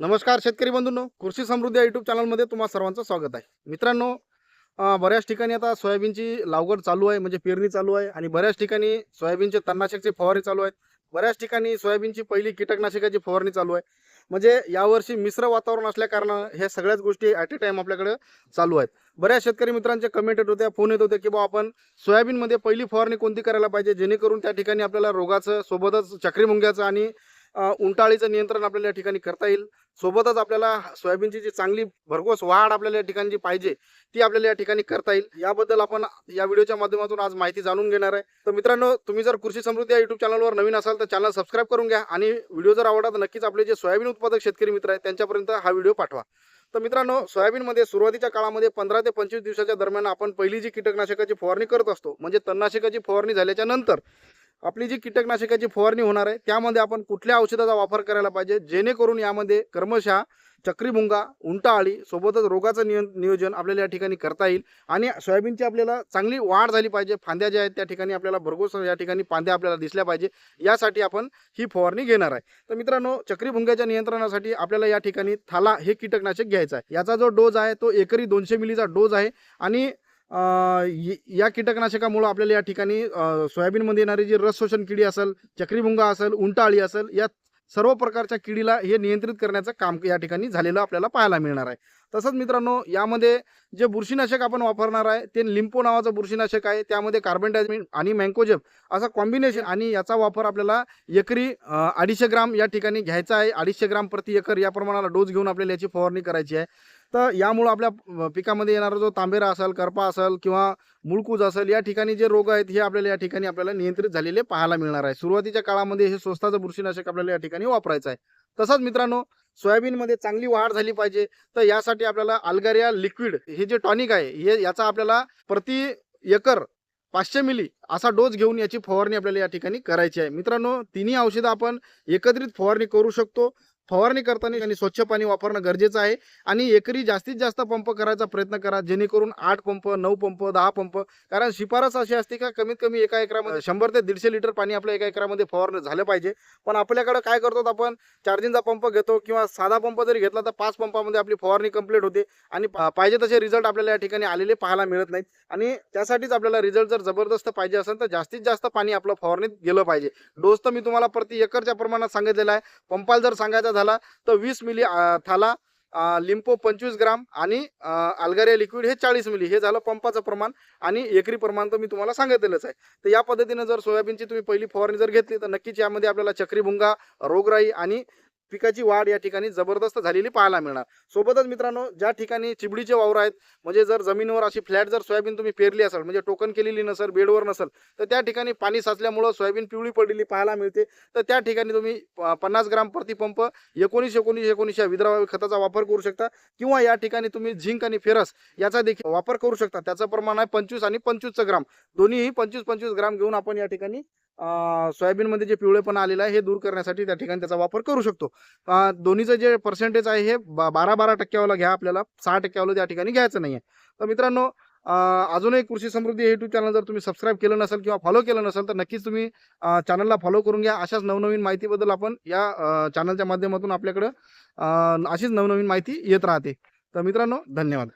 नमस्कार शेतकरी बंधूंनो कृषी समृद्धी यूट्यूब चॅनलमध्ये तुम्हा सर्वांचं स्वागत आहे. मित्रांनो बऱ्याच ठिकाणी आता सोयाबीनची लागवड चालू आहे म्हणजे पेरणी चालू आहे आणि बऱ्याच ठिकाणी सोयाबीनचे तणनाशकचे फवारणी चालू आहेत. बऱ्याच ठिकाणी सोयाबीनची पहिली कीटकनाशकाची फवारणी चालू आहे. म्हणजे यावर्षी मिश्र वातावरण असल्याकारणानं ह्या सगळ्याच गोष्टी ॲट ए टाईम आपल्याकडे चालू आहेत. बऱ्याच शेतकरी मित्रांचे कमेंट येत होत्या फोन येत होते की बा आपण सोयाबीनमध्ये पहिली फवारणी कोणती करायला पाहिजे जेणेकरून त्या ठिकाणी आपल्याला रोगाचं सोबतच चक्री मुंग्याचं आणि उंटाळीचं नियंत्रण आपल्याला या ठिकाणी करता येईल. सोबतच आपल्याला सोयाबीनची जी चांगली भरघोस वाढ आपल्याला या ठिकाणी जी पाहिजे ती आपल्याला या ठिकाणी करता येईल. याबद्दल आपण या व्हिडिओच्या माध्यमातून आज माहिती जाणून घेणार आहे. तर मित्रांनो तुम्ही जर कृषी समृद्धी या युट्यूब चॅनलवर नवीन असाल तर चॅनल सबस्क्राईब करून घ्या आणि व्हिडिओ जर आवडला तर नक्कीच आपले जे सोयाबीन उत्पादक शेतकरी मित्र आहेत त्यांच्यापर्यंत हा व्हिडिओ पाठवा. तर मित्रांनो सोयाबीनमध्ये सुरुवातीच्या काळामध्ये पंधरा ते पंचवीस दिवसाच्या दरम्यान आपण पहिली जी कीटकनाशकाची फवारणी करत असतो म्हणजे तणनाशकाची फवारणी झाल्याच्यानंतर आपली जी कीटकनाशकाची फवारणी होणार आहे त्यामध्ये आपण कुठल्या औषधाचा वापर करायला पाहिजे? जेणेकरून यामध्ये कर्मशः चक्रीभुंगा उंटाआळी सोबतच रोगाचं नियं नियोजन आपल्याला या ठिकाणी करता येईल. आणि सोयाबीनची आपल्याला चांगली वाढ झाली पाहिजे. फांद्या ज्या आहेत त्या ठिकाणी आपल्याला भरघोस या ठिकाणी फांद्या आपल्याला दिसल्या पाहिजे. यासाठी आपण ही फवारणी घेणार आहे. तर मित्रांनो चक्रीभुंग्याच्या नियंत्रणासाठी आपल्याला या ठिकाणी थाला हे कीटकनाशक घ्यायचं आहे. याचा जो डोज आहे तो एकरी दोनशे मिलीचा डोज आहे. आणि या कीटकनाशकामुळं आपल्याला या ठिकाणी सोयाबीनमध्ये येणारी जी रस शोषण किडी असेल चक्रीभुंगा असेल उंटाळी असेल या सर्व प्रकारच्या किडीला हे नियंत्रित करण्याचं काम या ठिकाणी झालेलं आपल्याला पाहायला मिळणार आहे. तसंच मित्रांनो यामध्ये जे बुरशीनाशक आपण वापरणार आहे ते लिंपो नावाचं बुरशीनाशक आहे त्यामध्ये कार्बन डायझमिन आणि मँकोजेब असा कॉम्बिनेशन आणि याचा वापर आपल्याला एकरी अडीचशे ग्राम या ठिकाणी घ्यायचा आहे. अडीचशे ग्राम प्रति एकर या प्रमाणाला डोस घेऊन आपल्याला याची फवारणी करायची आहे. तर यामुळं आपल्या पिकामध्ये येणारा जो तांबेरा असेल करपा असेल किंवा मुळकूज असेल या ठिकाणी जे रोग आहेत हे आपल्याला या ठिकाणी आपल्याला नियंत्रित झालेले पाहायला मिळणार आहे. सुरुवातीच्या काळामध्ये हे स्वस्ताचं बुरशीनाशक आपल्याला या ठिकाणी वापरायचं आहे. तसंच मित्रांनो सोयाबीनमध्ये चांगली वाढ झाली पाहिजे. तर यासाठी आपल्याला अल्गारिया लिक्विड हे जे टॉनिक आहे हे याचा आपल्याला प्रति एकर पाचशे मिली असा डोस घेऊन याची फवारणी आपल्याला या ठिकाणी करायची आहे. मित्रांनो तिन्ही औषधं आपण एकत्रित फवारणी करू शकतो. फवारणी करताना आणि स्वच्छ पाणी वापरणं गरजेचं आहे. आणि एकरी जास्तीत जास्त पंप करायचा प्रयत्न करा. जेणेकरून आठ पंप नऊ पंप दहा पंप कारण शिफारस अशी असते का कमीत कमी एका एकरामध्ये शंभर ते दीडशे लिटर पाणी आपल्या एका एकरामध्ये फवारणं झालं पाहिजे. पण आपल्याकडे काय करतो आपण चार्जिंगचा पंप घेतो किंवा साधा पंप जरी घेतला तर पाच पंपामध्ये आपली फवारणी कंप्लीट होते. आणि पा- पाहिजे तसे रिझल्ट आपल्याला या ठिकाणी आलेले पाहायला मिळत नाहीत. आणि त्यासाठीच आपल्याला रिझल्ट जर जबरदस्त पाहिजे असेल तर जास्तीत जास्त पाणी आपलं फवारणीत गेलं पाहिजे. डोस तर मी तुम्हाला प्रति एकरच्या प्रमाणात सांगितलेला आहे. पंपाला जर सांगायचा झाला तर वीस मिली थाला लिंपो पंचवीस ग्राम आणि अल्गारिया लिक्विड हे चाळीस मिली. हे झालं पंपाचं प्रमाण आणि एकरी प्रमाण तर मी तुम्हाला सांगितलेलंच आहे. तर या पद्धतीनं जर सोयाबीनची तुम्ही पहिली फवारणी जर घेतली तर नक्कीच यामध्ये आपल्याला चक्रीभुंगा रोगराई आणि पिकाची वाढ या ठिकाणी जबरदस्त झालेली पाहायला मिळणार. सोबतच मित्रांनो ज्या ठिकाणी चिबडीचे वावर आहेत म्हणजे जर जमिनीवर अशी फ्लॅट जर सोयाबीन तुम्ही पेरली असेल म्हणजे टोकन केलेली नसेल बेडवर नसेल तर त्या ठिकाणी पाणी साचल्यामुळं सोयाबीन पिवळी पडलेली पाहायला मिळते. तर त्या ठिकाणी तुम्ही प- पन्नास ग्राम प्रतिपंप एकोणीस एकोणीस एकोणीस या विद्राव्य खताचा वापर करू शकता. किंवा या ठिकाणी तुम्ही झिंक आणि फेरस याचा देखील वापर करू शकता. त्याचं प्रमाण आहे पंचवीस आणि पंचवीसचं ग्राम. दोन्हीही पंचवीस पंचवीस ग्राम घेऊन आपण या ठिकाणी सोयाबीनमध्ये जे पिवळेपण आलेलं आहे हे दूर करण्यासाठी त्या ठिकाणी त्याचा वापर करू शकतो. दोन्हीचं जे पर्सेंटेज आहे हे बारा बारा टक्क्यावाला घ्या आपल्याला. सहा टक्क्यावाला त्या ठिकाणी घ्यायचं नाही आहे तर मित्रांनो अजूनही कृषी समृद्धी युट्यूब चॅनल जर तुम्ही सबस्क्राईब केलं नसेल किंवा फॉलो केलं नसेल तर नक्कीच तुम्ही चॅनलला फॉलो करून घ्या. अशाच नवनवीन माहितीबद्दल आपण या चॅनलच्या माध्यमातून आपल्याकडं अशीच नवनवीन माहिती येत राहते. तर मित्रांनो धन्यवाद.